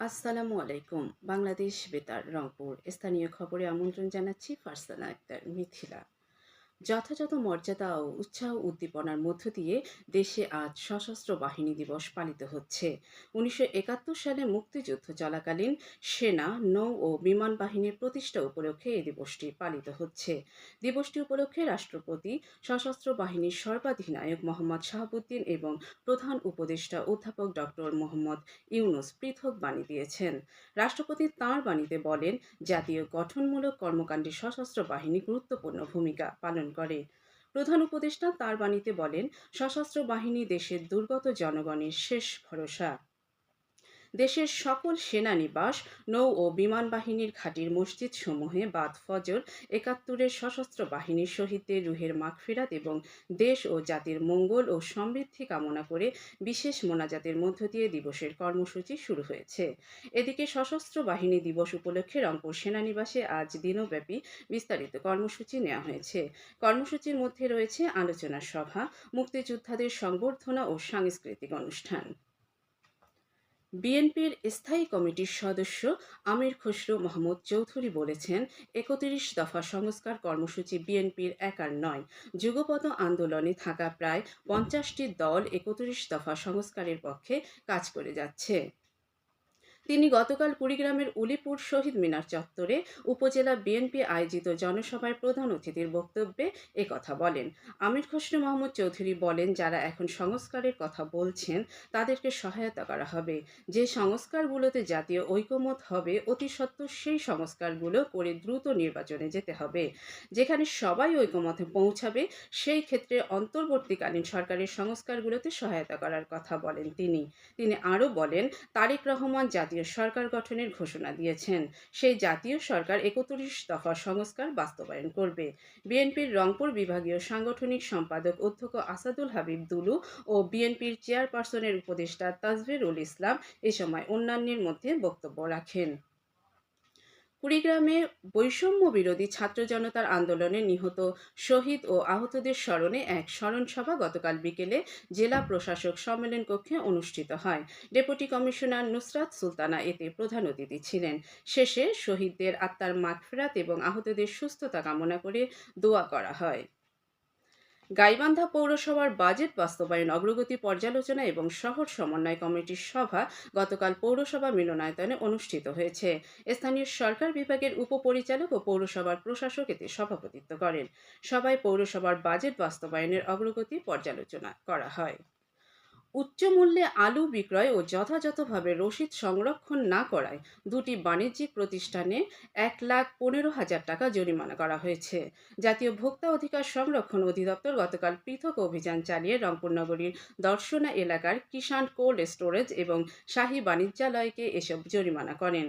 আসসালামু আলাইকুম। বাংলাদেশ বেতার রংপুর। স্থানীয় খবরে আমন্ত্রণ জানাচ্ছি ফারসানা আক্তার মিথিলা। যথাযথ মর্যাদা ও উৎসাহ উদ্দীপনার মধ্য দিয়ে দেশে আজ সশস্ত্র বাহিনী দিবস পালিত হচ্ছে। উনিশশো একাত্তর সালে মুক্তিযুদ্ধ চলাকালীন সেনা, নৌ ও বিমান বাহিনীর প্রতিষ্ঠা উপলক্ষে এই দিবসটি পালিত হচ্ছে। দিবসটি উপলক্ষে রাষ্ট্রপতি, সশস্ত্র বাহিনীর সর্বাধিনায়ক মোহাম্মদ শাহাবুদ্দিন এবং প্রধান উপদেষ্টা অধ্যাপক ডক্টর মোহাম্মদ ইউনুস পৃথক বাণী দিয়েছেন। রাষ্ট্রপতি তাঁর বাণীতে বলেন, জাতীয় গঠনমূলক কর্মকাণ্ডে সশস্ত্র বাহিনী গুরুত্বপূর্ণ ভূমিকা পালন করে। প্রধান উপদেষ্টা তার বাণীতে বলেন সশস্ত্র বাহিনী দেশের দুর্গত জনগণের শেষ ভরসা। দেশের সকল সেনানিবাস, নৌ ও বিমান বাহিনীর ঘাটির মসজিদ সমূহে বাদ ফজর, একাত্তরের সশস্ত্র বাহিনীর শহীদদের রুহের মাগফিরাত এবং দেশ ও জাতির মঙ্গল ও সমৃদ্ধি কামনা করে বিশেষ মোনাজাতের মধ্য দিয়ে দিবসের কর্মসূচি শুরু হয়েছে। এদিকে সশস্ত্র বাহিনী দিবস উপলক্ষে রংপুর সেনানিবাসে আজ দিনব্যাপী বিস্তারিত কর্মসূচি নেওয়া হয়েছে। কর্মসূচির মধ্যে রয়েছে আলোচনা সভা, মুক্তিযোদ্ধাদের সংবর্ধনা ও সাংস্কৃতিক অনুষ্ঠান। বিএনপির স্থায়ী কমিটির সদস্য আমির খসরু মাহমুদ চৌধুরী বলেছেন, একত্রিশ দফা সংস্কার কর্মসূচি বিএনপির একার নয়। যুগপথ আন্দোলনে থাকা প্রায় পঞ্চাশটি দল একত্রিশ দফা সংস্কারের পক্ষে কাজ করে যাচ্ছে। তিনি গতকাল কুড়িগ্রামের উলিপুর শহীদ মিনার চত্বরে উপজেলা বিএনপি আয়োজিত জনসভায় প্রধান অতিথির বক্তব্যে কথা বলেন। আমির খসরু মোহাম্মদ চৌধুরী বলেন, যারা এখন সংস্কারের কথা বলছেন, তাদেরকে সহায়তা করা হবে। যে সংস্কারগুলোতে জাতীয় ঐকমত হবে, অতি সত্ত্বর সেই সংস্কারগুলো করে দ্রুত নির্বাচনে যেতে হবে। যেখানে সবাই ঐকমতে পৌঁছাবে, সেই ক্ষেত্রে অন্তর্বর্তীকালীন সরকারের সংস্কারগুলোতে সহায়তা করার কথা বলেন তিনি। তিনি আরও বলেন, তারেক রহমান জাতীয় সরকার গঠনের ঘোষণা দিয়েছেন। সেই জাতীয় সরকার একত্রিশ দফা সংস্কার বাস্তবায়ন করবে। বিএনপির রংপুর বিভাগীয় সাংগঠনিক সম্পাদক অধ্যক্ষ আসাদুল হাবিব দুলু ও বিএনপির চেয়ারপারসনের উপদেষ্টা তাজবিরুল ইসলাম এ সময় অন্যান্যের মধ্যে বক্তব্য রাখেন। কুড়িগ্রামে বৈষম্য বিরোধী ছাত্র জনতার আন্দোলনে নিহত শহীদ ও আহতদের স্মরণে এক স্মরণসভা গতকাল বিকেলে জেলা প্রশাসক সম্মেলন কক্ষে অনুষ্ঠিত হয়। ডেপুটি কমিশনার নুসরাত সুলতানা এতে প্রধান অতিথি ছিলেন। শেষে শহীদদের আত্মার মাগফেরাত এবং আহতদের সুস্থতা কামনা করে দোয়া করা হয়। গাইবান্ধা পৌরসভার বাজেট বাস্তবায়ন, অগ্রগতি পর্যালোচনা এবং শহর সমন্বয় কমিটির সভা গতকাল পৌরসভা মিলনায়তনে অনুষ্ঠিত হয়েছে। স্থানীয় সরকার বিভাগের উপপরিচালক ও পৌরসভার প্রশাসক এতে সভাপতিত্ব করেন। সভায় পৌরসভার বাজেট বাস্তবায়নের অগ্রগতি পর্যালোচনা করা হয়। উচ্চ মূল্যে আলু বিক্রয় ও যথাযথভাবে রসিদ সংরক্ষণ না করায় দুটি বাণিজ্যিক প্রতিষ্ঠানে এক লাখ পনেরো হাজার টাকা জরিমানা করা হয়েছে। জাতীয় ভোক্তা অধিকার সংরক্ষণ অধিদপ্তর গতকাল পৃথক অভিযান চালিয়ে রংপুর নগরীর দর্শনা এলাকার কিষাণ কোল্ড স্টোরেজ এবং শাহী বাণিজ্যালয়কে এসব জরিমানা করেন।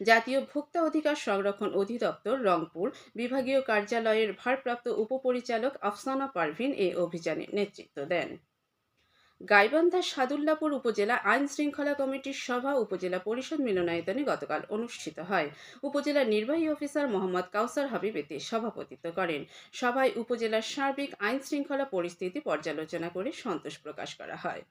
জাতীয় ভোক্তা অধিকার সংরক্ষণ অধিদপ্তর রংপুর বিভাগীয় কার্যালয়ের ভারপ্রাপ্ত উপপরিচালক আফসানা পারভিন এ অভিযানে নেতৃত্ব দেন। গাইবান্ধা সাদুল্লাপুর উপজেলা আইন শৃঙ্খলা কমিটির সভা উপজেলা পরিষদ মিলনায়তনে গতকাল অনুষ্ঠিত হয়। উপজেলা নির্বাহী অফিসার মোহাম্মদ কাউসার হাবিব এতে সভাপতিত্ব করেন। সভায় উপজেলার সার্বিক আইন শৃঙ্খলা পরিস্থিতি পর্যালোচনা করে সন্তোষ প্রকাশ করা হয়।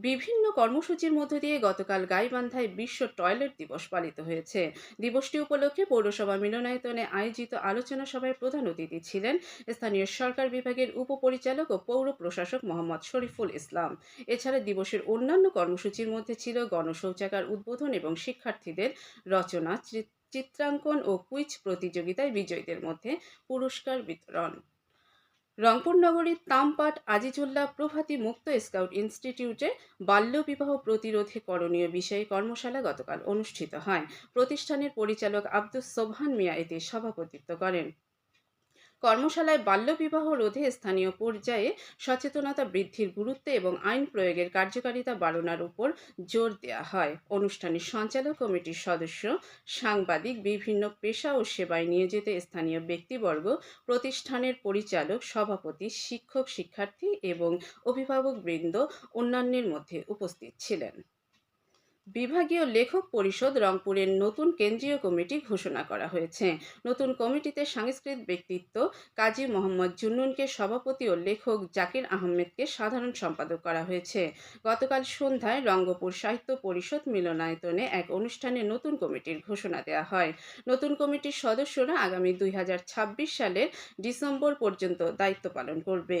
বিভিন্ন কর্মসূচির মধ্য দিয়ে গতকাল গাইবান্ধায় বিশ্ব টয়লেট দিবস পালিত হয়েছে। দিবসটি উপলক্ষে পৌরসভা মিলনায়তনে আয়োজিত আলোচনা সভায় প্রধান অতিথি ছিলেন স্থানীয় সরকার বিভাগের উপপরিচালক ও পৌর প্রশাসক মোহাম্মদ শরীফুল ইসলাম। এছাড়া দিবসের অন্যান্য কর্মসূচির মধ্যে ছিল গণশৌচাগার উদ্বোধন এবং শিক্ষার্থীদের রচনা চিত্রাঙ্কন ও কুইজ প্রতিযোগিতায় বিজয়ীদের মধ্যে পুরস্কার বিতরণ। রংপুর নগরীর তামপাট, আজিজুল্লাহ, প্রভাতী মুক্ত স্কাউট ইনস্টিটিউটে বাল্যবিবাহ প্রতিরোধে করণীয় বিষয়ে কর্মশালা গতকাল অনুষ্ঠিত হয়। প্রতিষ্ঠানের পরিচালক আব্দুস সোবহান মিয়া এতে সভাপতিত্ব করেন। কর্মশালায় বাল্যবিবাহ রোধে স্থানীয় পর্যায়ে সচেতনতা বৃদ্ধির গুরুত্ব এবং আইন প্রয়োগের কার্যকারিতা বাড়ানোর উপর জোর দেওয়া হয়। অনুষ্ঠানের সঞ্চালক কমিটির সদস্য, সাংবাদিক, বিভিন্ন পেশা ও সেবায় নিয়োজিত স্থানীয় ব্যক্তিবর্গ, প্রতিষ্ঠানের পরিচালক, সভাপতি, শিক্ষক, শিক্ষার্থী এবং অভিভাবকবৃন্দ অন্যান্যের মধ্যে উপস্থিত ছিলেন। বিভাগীয় লেখক পরিষদ রংপুরের নতুন কেন্দ্রীয় কমিটি ঘোষণা করা হয়েছে। নতুন কমিটিতে সাংস্কৃতিক ব্যক্তিত্ব কাজী মোহাম্মদ জুন্নুনকে সভাপতি ও লেখক জাকির আহমেদকে সাধারণ সম্পাদক করা হয়েছে। গতকাল সন্ধ্যায় রঙ্গপুর সাহিত্য পরিষদ মিলনায়তনে এক অনুষ্ঠানে নতুন কমিটির ঘোষণা দেওয়া হয়। নতুন কমিটির সদস্যরা আগামী দুই হাজার ছাব্বিশ সালের ডিসেম্বর পর্যন্ত দায়িত্ব পালন করবে।